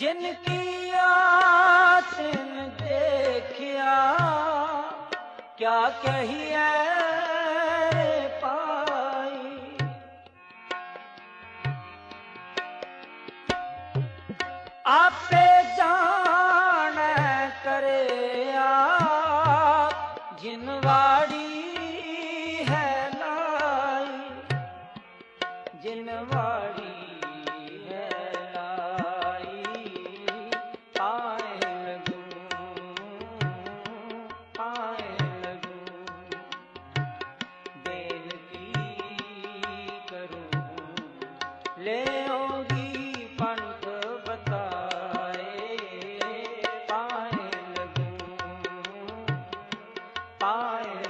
जिनकी आतिन देखिया क्या कहिए पाई? आपे जान करे जिनवाड़ी है लाई जिनवाड़ी ਪਾਏ